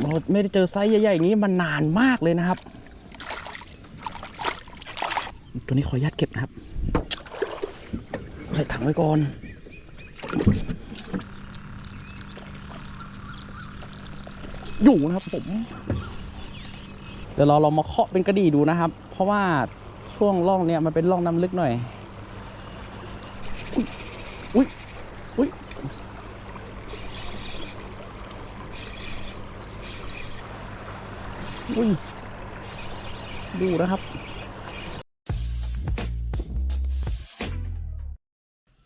เราไม่ได้เจอไซส์ใหญ่ๆอย่างนี้มานานมากเลยนะครับ ตัวนี้ขออนุญาตเก็บนะครับ ใส่ถังไว้ก่อนอยู่นะครับผมเดี๋ยวเราลองมาเคาะเป็นกระดี่ดูนะครับ เพราะว่าช่วงร่องเนี่ยมันเป็นร่องน้ำลึกหน่อย อุ้ย อุ้ย อุ้ย ดูนะครับ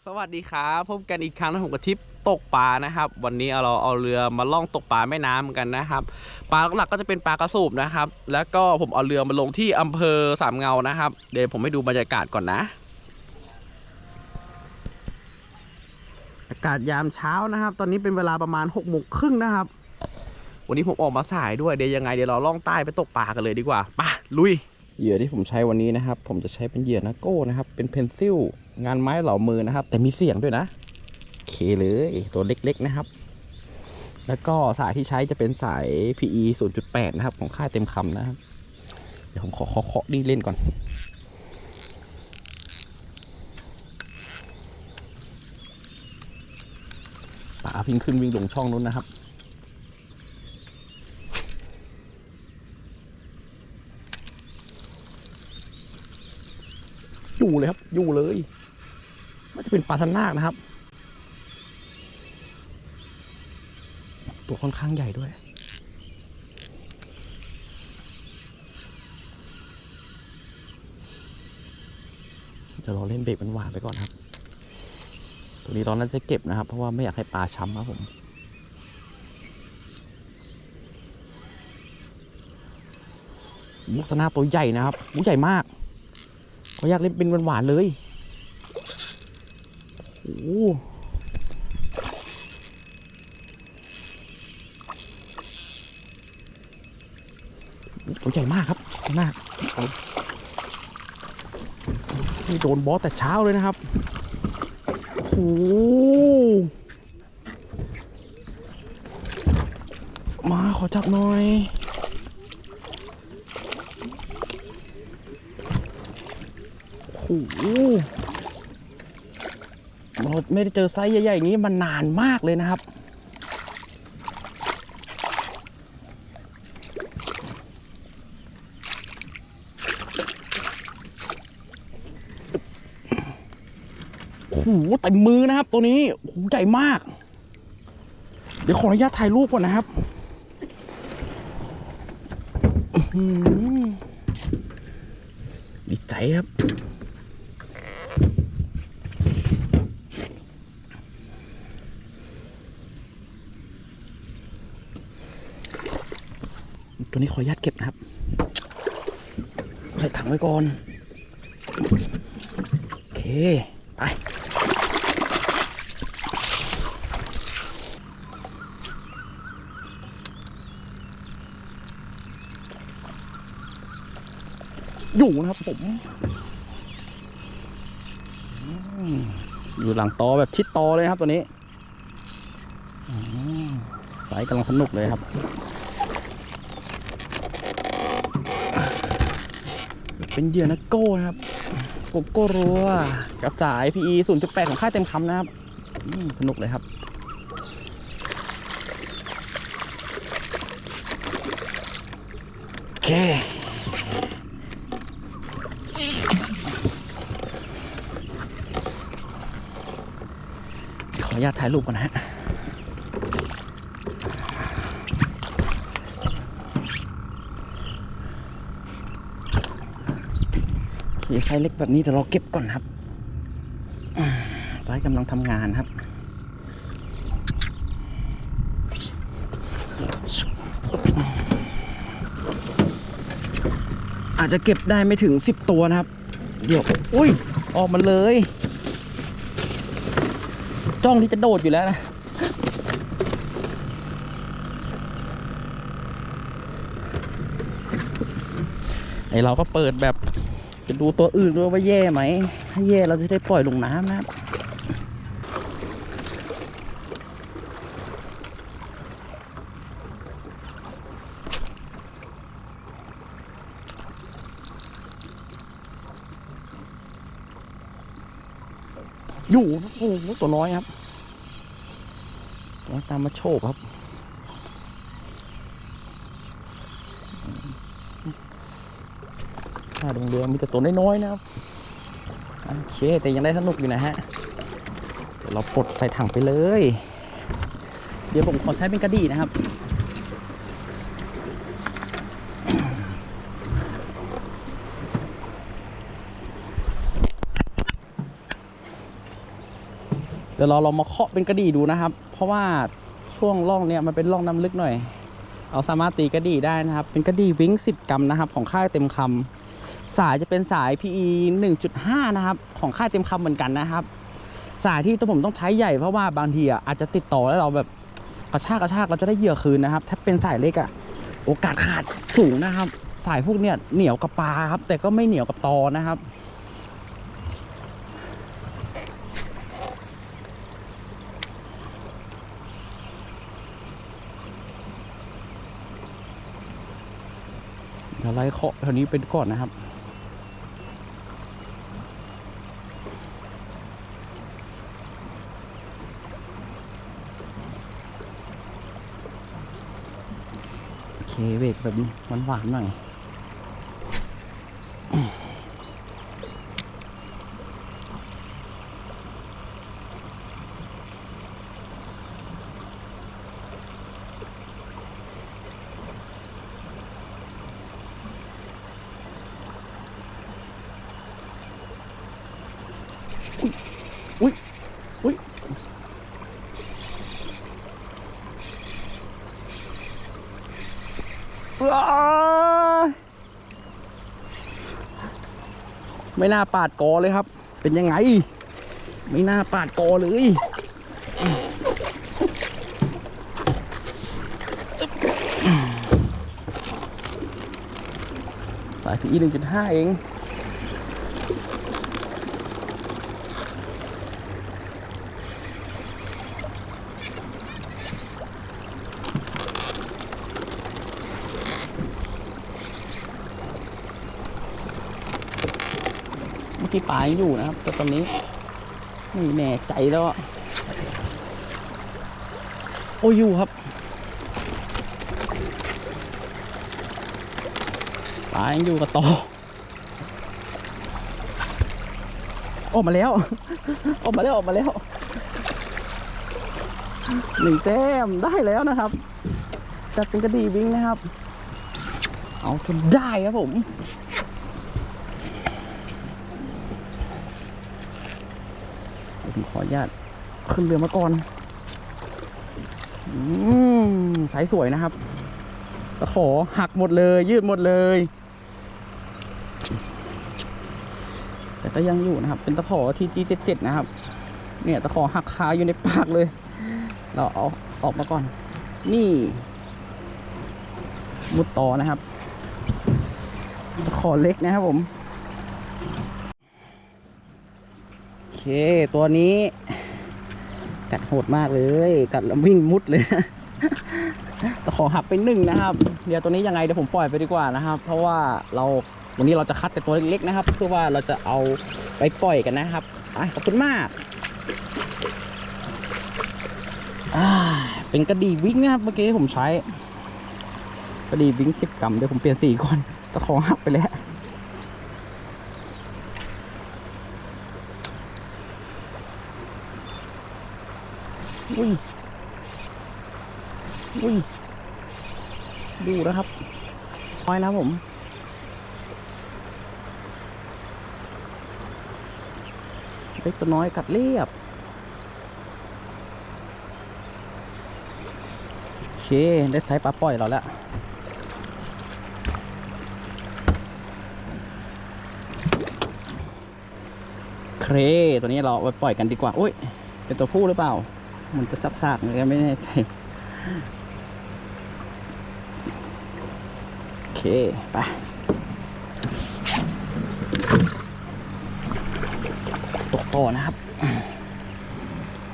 สวัสดีครับพบกันอีกครั้งนะผมกับทิปตกปลานะครับ วันนี้เราเอาเรือมาล่องตกปลาแม่น้ำกันนะครับ ปลาหลักก็จะเป็นปลากระสูบนะครับ แล้วก็ผมเอาเรือมาลงที่อำเภอสามเงานะครับ เดี๋ยวผมให้ดูบรรยากาศก่อนนะอากาศยามเช้านะครับ ตอนนี้เป็นเวลาประมาณ6กโมงครึ่งนะครับ วันนี้ผมออกมาสายด้วยเดี๋ยวยังไงเดี๋ยวเราล่องใต้ไปตกปลากันเลยดีกว่าไปลุยเหยื่อที่ผมใช้วันนี้นะครับ ผมจะใช้เป็นเหยื่อนาโก้นะครับ เป็นเพนซิลงานไม้เหล่ามือนะครับ แต่มีเสียงด้วยนะโอเคเลยตัวเล็กๆนะครับ แล้วก็สายที่ใช้จะเป็นสาย PE 0.8 นะครับ ของค่ายเต็มคำนะครับ เดี๋ยวผมขอเคาะๆนี่เล่นก่อนปลาพิงขึ้นวิ่งลงช่องนู้นนะครับ ยู่เลยครับอยู่เลยมันจะเป็นปลาทันนาคนะครับ ตัวค่อนข้างใหญ่ด้วยเดี๋ยวเราเล่นเบรกเป็นหวานไปก่อนครับ ตัวนี้เราน่าจะเก็บนะครับ เพราะว่าไม่อยากให้ปลาช้ำครับผมมุกสนาตัวใหญ่นะครับมุกใหญ่มาก เขาอยากเล่นเป็นหวานๆเลยโอ้โหตัวใหญ่มากครับมากนี่โดนบอสแต่เช้าเลยนะครับ โอ้โหมาขอจับหน่อย โอ้โหเราไม่ได้เจอไซส์ใหญ่ๆอย่างนี้มานานมากเลยนะครับ โอ้โหเต็มมือนะครับ ตัวนี้โอ้โหใหญ่มาก เดี๋ยวขออนุญาตถ่ายรูปก่อนนะครับอื้อหือดีใจครับ ตัวนี้ขออนุญาตเก็บนะครับ ใส่ถังไว้ก่อน โอเค ไป อยู่นะครับผม อยู่หลังตอแบบชิดตอเลยนะครับตัวนี้สายกำลังสนุกเลยครับ เป็นเหยื่อนักโก้นะครับโกโก้รัวกับสาย PE 0.8 ของค่ายเต็มคำนะครับอืมสนุกเลยครับโอเคขออนุญาตถ่ายรูปก่อนนะฮะ โอเค ไซส์เล็กแบบนี้เดี๋ยวเราเก็บก่อนครับไซส์กำลังทำงานครับอาจจะเก็บได้ไม่ถึง 10 ตัวนะครับ เดี๋ยว อุ้ย ออกมาเลย จ้องที่จะโดดอยู่แล้วนะ ไอเราก็เปิดแบบ จะดูตัวอื่นด้วยว่าแย่ไหม ถ้าแย่เราจะได้ปล่อยลงน้ำนะอยู่ครับอยู่โอ้ตัวน้อยครับตัวตามมาโชคครับ ถ้าดงเรือมีแต่ตัวน้อยๆนะครับโอเคแต่ยังได้สนุกอยู่นะฮะเดี๋ยวเราปลดใส่ถังไปเลย เดี๋ยวผมขอใช้เป็นกระดี่นะครับเดี๋ยวเราลองมาเคาะเป็นกระดี่ดูนะครับ เพราะว่าช่วงร่องเนี่ยมันเป็นร่องน้ำลึกหน่อยเราสามารถตีกระดี่ได้นะครับ เป็นกระดี่วิ้ง10 กรัมนะครับ ของค่ายเต็มคำ สายจะเป็นสาย PE 1.5 นะครับ ของค่ายเต็มคำเหมือนกันนะครับ สายที่ตัวผมต้องใช้ใหญ่เพราะว่าบางทีอะอาจจะติดต่อแล้วเราแบบกระชากกระชากเราจะได้เหยื่อคืนนะครับ ถ้าเป็นสายเล็กอะโอกาสขาดสูงนะครับ สายพวกเนี้ยเหนียวกับปลาครับ แต่ก็ไม่เหนียวกับตอนะครับเดี๋ยวไล่เคาะแถวนี้เป็นก่อนนะครับ เคเบรกแบบหวานๆหน่อยอุ้ยอุ้ย ว้าย ไม่น่าปาดกอเลยครับ เป็นยังไง ไม่น่าปาดกอเลยสายพีหนึ่งจุดห้าเอง เมื่ปลายังอยู่นะครับแต่ตอนนี้ไม่แน่ใจแล้ว โอ้อยู่ครับปลายังอยู่กับต่อออกมาแล้ว ออกมาแล้วออกมาแล้วหนึ่งแต้มได้แล้วนะครับจัดเป็นกระดีวิ่งนะครับ เอาจนได้ครับผม เดี๋ยว ผมขออนุญาตขึ้นเรือมาก่อนอืมสายสวยนะครับตะขอหักหมดเลย ยืดหมดเลย แต่ก็ยังอยู่นะครับ เป็นตะขอที่ G77 นะครับ เนี่ยตะขอหักคาอยู่ในปากเลย เราเอาออกมาก่อน นี่มุดต่อนะครับตะขอเล็กนะครับผม โอ เค ตัวนี้ กัดโหดมากเลย กัดแล้ววิ่งมุดเลยตะขอหักไปหนึ่งนะครับ เดี๋ยวตัวนี้ยังไงเดี๋ยวผมปล่อยไปดีกว่านะครับ เพราะว่าเราวันนี้เราจะคัดแต่ตัวเล็กๆนะครับ เพื่อว่าเราจะเอาไปปล่อยกันนะครับอะขอบคุณมากเป็นกระดีวิ่งนะครับเมื่อกี้ผมใช้ กระดีวิ่งสิบกรัมเดี๋ยวผมเปลี่ยนสีก่อนตะขอหักไปแล้ว อุ้ยอุ้ยดูนะครับ น้อยนะผม เล็กตัวน้อยกัดเรียบ โอเค ได้ใช้ปลาปล่อยเราแล้วเครตัวนี้เราเอาไปปล่อยกันดีกว่า อุ้ย เป็นตัวผู้หรือเปล่า มันจะซักซากเลยไม่แน่ใจโอเค ไป ตกต่อนะครับ